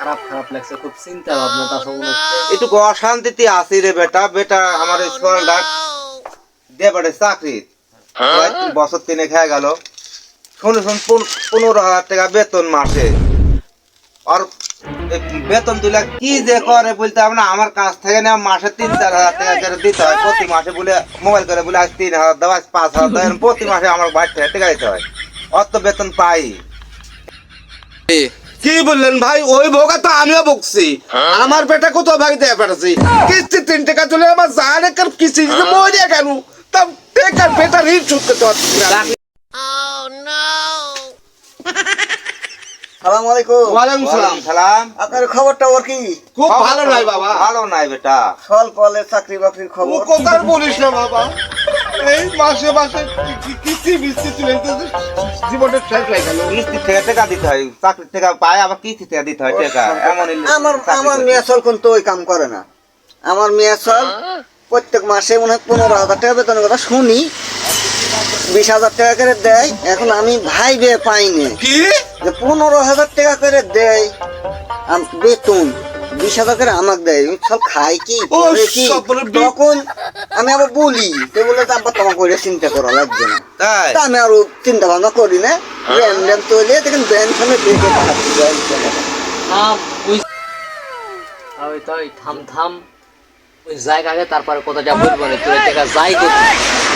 খারাপ খারাপ লাগছে খুব চিন্তা ভাবনা তা মনে হচ্ছে একটু অশান্তিতে আছি রে বেটা বেটা আমার স্কুল ডাক। দে বেটা চাকরি। বছর তিনে খেয়ে গেল। শুনে শুন পন- পনেরো হাজার টাকা বেতন মাসে। আর বেতন তুলে কি যে করে বলতে হবে না আমার কাছ থেকে না মাসে তিন চার হাজার টাকা করে দিতে হয়। প্রতি মাসে বলে মোবাইল করে বলে আজ তিন হাজার দেওয়া আজ পাঁচ হাজার দেওয়া প্রতি মাসে আমার বাড়ি থেকে টাকা দিতে হয়। অত বেতন পাই। কি বললেন ভাই? ওই ভোগা তো আমিও বকছি। আমার পেটে কত ভাই দেয়া পেটেছি কিস্তি তিন টাকা চলে আমার জান একর কিস্তি দিতে মরে গেল তা টেকার পেটা ঋণ শোধ করতে পারছি না। সালাম আলাইকুম। ওয়ালাইকুম সালাম। সালাম। আপনার খবরটা ওর কি? খুব ভালো নাই বাবা। ভালো নাই বেটা। ফল ফলে চাকরি বাকরির খবর। কথা আর বলিস না বাবা। মাসে মাসে কি- কি- কিস্তি বিস্তি দিতে জীবনের শেষ হয়ে গেল। কিস্তি থেকে টাকা দিতে হয় চাকরি থেকে পায় আবার কিস্তি থেকে দিতে হয় টাকা। এমন আমার আমার মেয়ে চল কিন্তু ওই কাম করে না। আমার মেয়ে চল প্রত্যেক মাসে মনে হয় পনেরো হাজার টাকা বেতনের কথা শুনি। বিশ হাজার টাকা করে দেয়। এখন আমি ভাই বে পাইনি। পনেরো হাজার টাকা করে দেয় বেতন। বিশ হাজার করে আমাকে দেয় সব খাই কি কি? তখন আমি আবার বলি তো বলে যে আব্বা তোমাকে করে চিন্তা করা লাগবে না। তাই? আমি আরও চিন্তা ভাবনা করি না। তৈরি ব্যায়াম সামনে দেখে পাঠাচ্ছি থাম ওই থাম থাম। ওই জায়গাকে তারপরে কথা যা বলব না তুই টাকা যাই করবি